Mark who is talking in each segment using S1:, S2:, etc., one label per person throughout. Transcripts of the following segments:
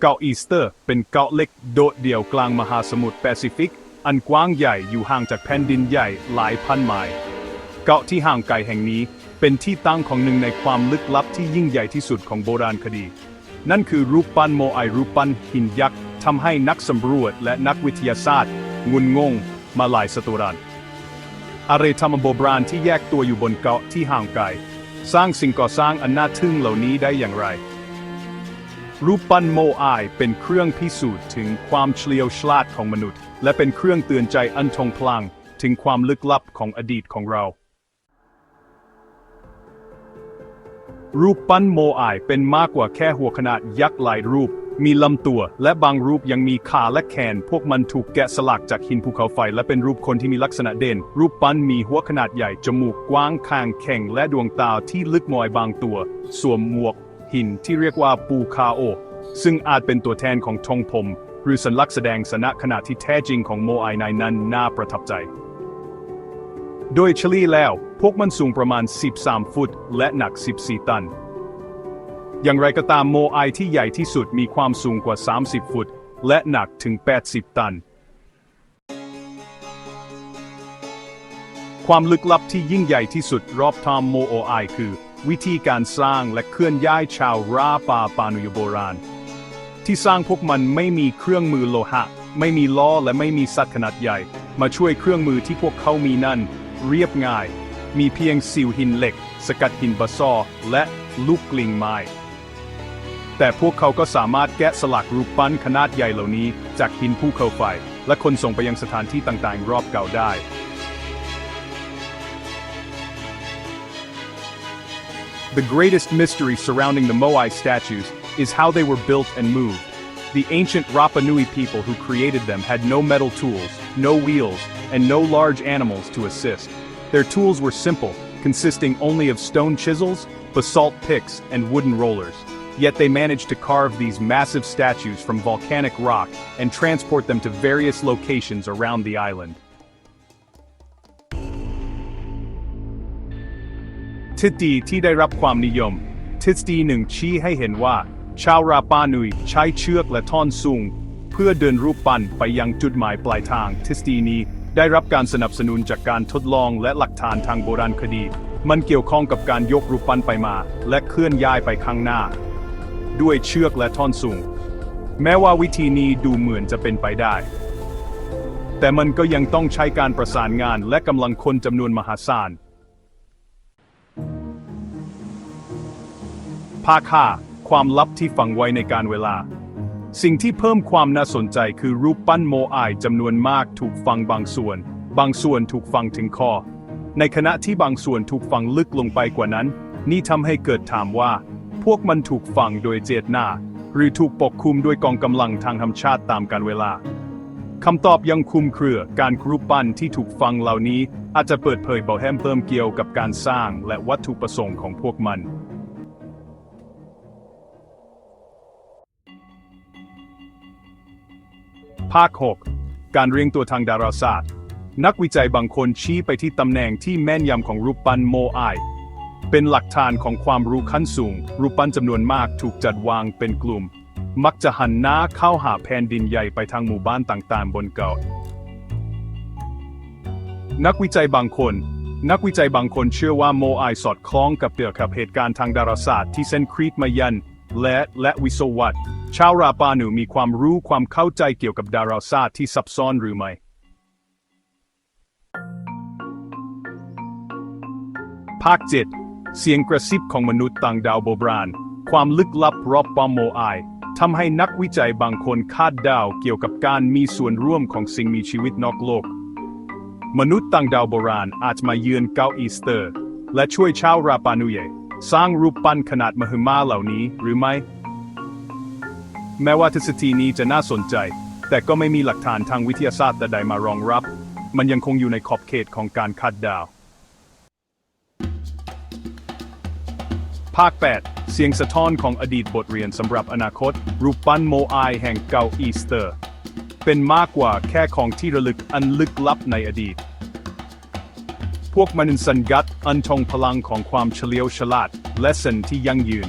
S1: เกาะอีสเตอร์ เป็นเกาะเล็กโดดเดี่ยวกลางมหาสมุทรแปซิฟิก อันกว้างใหญ่อยู่ห่างจากแผ่นดินใหญ่หลายพันไมล์เกาะที่ห่างไกลแห่งนี้เป็นที่ตั้งของหนึ่งในความลึกลับที่ยิ่งใหญ่ที่สุดของโบราณคดี นั่นคือรูปปั้นโมไอรูปปั้นหินยักษ์ทำให้นักสำรวจและนักวิทยาศาสตร์ งุนงง มาหลายศตวรรษอะไรธรรมโบราณที่แยกตัวอยู่บนเกาะที่ห่างไกล สร้างสิ่งก่อสร้างอันน่าทึ่งเหล่านี้ได้อย่างไร รูปปั้นโมไอเป็นเครื่องพิสูจน์ถึงความเฉลียวฉลาดของมนุษย์ และเป็นเครื่องเตือนใจอันทรงพลัง ถึงความลึกลับของอดีตของเรา รูปปั้นโมไอเป็นมากกว่าแค่หัวขนาดยักษ์หลายรูป มีลำตัวและบางรูปยังมีขาและแขน พวกมันถูกแกะสลักจากหินภูเขาไฟ และเป็นรูปคนที่มีลักษณะเด่น รูปปั้นมีหัวขนาดใหญ่จมูกกว้างคางแข็งและดวงตาที่ลึกมอยบางตัว สวมหมวก หินที่เรียกว่าปูคาโอ ซึ่งอาจเป็นตัวแทนของธงผมหรือสัญลักษณ์แสดงสนะขนาดที่แท้จริงของโมไอในนั้นน่าประทับใจ โดยเฉลี่ยแล้ว พวกมันสูงประมาณ 13 ฟุต และหนัก 14 ตัน อย่างไรก็ตามโมไอที่ใหญ่ที่สุดมีความสูงกว่า 30 ฟุต และหนักถึง 80 ตัน ความลึกลับที่ยิ่งใหญ่ที่สุดรอบทอมโมโอไอคือ วิธีการสร้างและเคลื่อนย้ายชาวราปาปานุยโบราณ ที่สร้างพวกมันไม่มีเครื่องมือโลหะ ไม่มีล้อและไม่มีสัตว์ขนาดใหญ่ มาช่วยเครื่องมือที่พวกเขามีนั่น เรียบง่าย มีเพียงสิวหินเหล็ก สกัดหินบาซอร์และลูกกลิงไม้แต่พวกเขาก็สามารถแกะสลักรูปปั้นขนาดใหญ่เหล่านี้ จากหินภูเขาไฟ และคนส่งไปยังสถานที่ต่างๆ รอบเก่าได้ The greatest mystery surrounding the Moai statues is how they were built and moved. The ancient Rapa Nui people who created them had no metal tools, no wheels, and no large animals to assist. Their tools were simple, consisting only of stone chisels, basalt picks, and wooden rollers. Yet they managed to carve these massive statues from volcanic rock and transport them to various locations around the island. ฤษฎีที่ได้รับความนิยม ทฤษฎีหนึ่งชี้ให้เห็นว่า ชาวราปานุยใช้เชือกและท่อนสูง เพื่อเดินรูปปั้นไปยังจุดหมายปลายทาง ทฤษฎีนี้ได้รับการสนับสนุนจากการทดลองและหลักฐานทางโบราณคดี มันเกี่ยวข้องกับการยกรูปปั้นไปมา และเคลื่อนย้ายไปข้างหน้า ด้วยเชือกและท่อนสูง แม้ว่าวิธีนี้ดูเหมือนจะเป็นไปได้ แต่มันก็ยังต้องใช้การประสานงานและกำลังคนจำนวนมหาศาล ภาคาความลับที่ฝังไว้ในการเวลา สิ่งที่เพิ่มความน่าสนใจคือรูปปั้นโมอายจำนวนมากถูกฝังบางส่วน บางส่วนถูกฝังถึงคอ ในขณะที่บางส่วนถูกฝังลึกลงไปกว่านั้น นี่ทำให้เกิดถามว่า พวกมันถูกฝังโดยเจตนา หรือถูกปกคลุมด้วยกองกำลังทางธรรมชาติตามกาลเวลาคำตอบยังคุมเครือการรูปปั้นที่ถูกฝังเหล่านี้ อาจจะเปิดเผยเบาแฮมเพิ่มเกี่ยวกับการสร้างและวัตถุประสงค์ของพวกมัน ภาค 6 การเรียงตัวทางดาราศาสตร์ นักวิจัยบางคนชี้ไปที่ตำแหน่งที่แม่นยำของรูปปั้นโมไอเป็นหลักฐานของความรู้ขั้นสูง รูปปั้นจำนวนมากถูกจัดวางเป็นกลุ่ม มักจะหันหน้าเข้าหาแผ่นดินใหญ่ไปทางหมู่บ้านต่างๆ บนเกาะนักวิจัยบางคน นักวิจัยบางคนเชื่อว่าโมไอสอดคล้องกับเกี่ยวกับเหตุการณ์ทางดาราศาสตร์ที่เซนครีตมายัน และและวิศวะชาวราปานูมีความรู้ความเข้าใจเกี่ยวกับดาราศาสตร์ที่ซับซ้อนหรือไม่ภาค7เสียงกระซิบของมนุษย์ต่างดาวโบราณ ความลึกลับรอบปอมโมไอทำให้นักวิจัยบางคนคาดเดาเกี่ยวกับการมีส่วนร่วมของสิ่งมีชีวิตนอกโลก มนุษย์ต่างดาวโบราณอาจมาเยือนเกาอีสเตอร์ และช่วยชาวราปานุเย สร้างรูปปั้นขนาดมหึมาเหล่านี้หรือไม่ แม้ว่าทฤษฎีนี้จะน่าสนใจ แต่ก็ไม่มีหลักฐานทางวิทยาศาสตร์ใดมารองรับ มันยังคงอยู่ในขอบเขตของการคาดเดาภาค 8 เสียงสะท้อนของอดีตบทเรียนสำหรับอนาคต รูปปั้นโมไอแห่งเกาอีสเตอร์ เป็นมากกว่าแค่ของที่ระลึกอันลึกลับในอดีต พวกมันสัญญาตอันทงพลังของความเฉลียวฉลาด และสันที่ยั่งยืน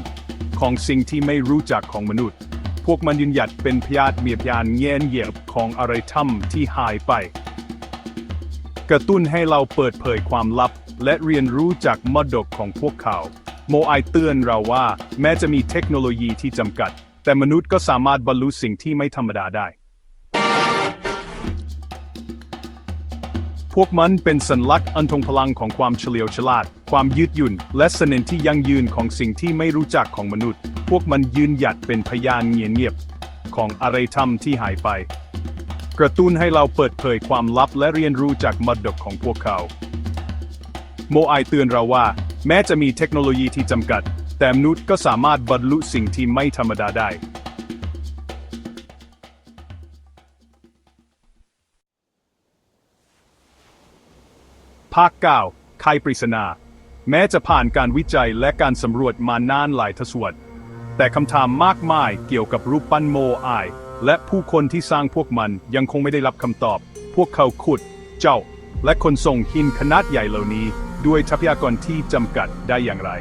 S1: ของสิ่งที่ไม่รู้จักของมนุษย์ พวกมันยืนหยัดเป็นพยาธิเมียพยานแง่นเหยียบของอะไรถ้ำที่หายไป กระตุ้นให้เราเปิดเผยความลับ และเรียนรู้จากมดกของพวกเขา โมไอเตือนเราว่า แม้จะมีเทคโนโลยีที่จำกัด แต่มนุษย์ก็สามารถบรรลุสิ่งที่ไม่ธรรมดาได้ พวกมันเป็นสัญลักษณ์อันทรงพลังของความเฉลียวฉลาด ความยืดหยุ่น และเสน่ห์ที่ยั่งยืนของสิ่งที่ไม่รู้จักของมนุษย์ พวกมันยืนหยัดเป็นพยานเงียบของอะไรธรรมที่หายไป กระตุ้นให้เราเปิดเผยความลับและเรียนรู้จากมรดกของพวกเขา โมไอเตือนเราว่า แม้จะมีเทคโนโลยีที่จำกัด แต่มนุษย์ก็สามารถบรรลุสิ่งที่ไม่ธรรมดาได้ ภาค 9 ไขปริศนา แม้จะผ่านการวิจัยและการสำรวจมานานหลายทศวรรษ แต่คำถามมากมายเกี่ยวกับรูปปั้นโมไอและผู้คนที่สร้างพวกมันยังคงไม่ได้รับคำตอบ พวกเขาขุด เจ้า และคนส่งหินขนาดใหญ่เหล่านี้ ด้วยทรัพยากรที่จำกัดได้อย่างไร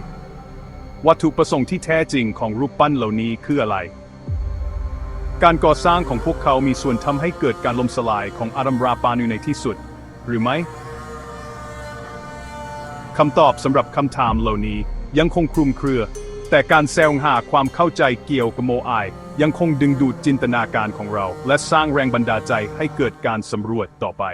S1: วัตถุประสงค์ที่แท้จริงของรูปปั้นเหล่านี้คืออะไร การก่อสร้างของพวกเขามีส่วนทำให้เกิดการล่มสลายของอารัมราปานูในที่สุด หรือไม่ คำตอบสำหรับคำถามเหล่านี้ยังคงคลุมเครือ แต่การแซวหาความเข้าใจเกี่ยวกับโมไอยังคงดึงดูดจินตนาการของเรา และสร้างแรงบันดาลใจให้เกิดการสำรวจต่อไป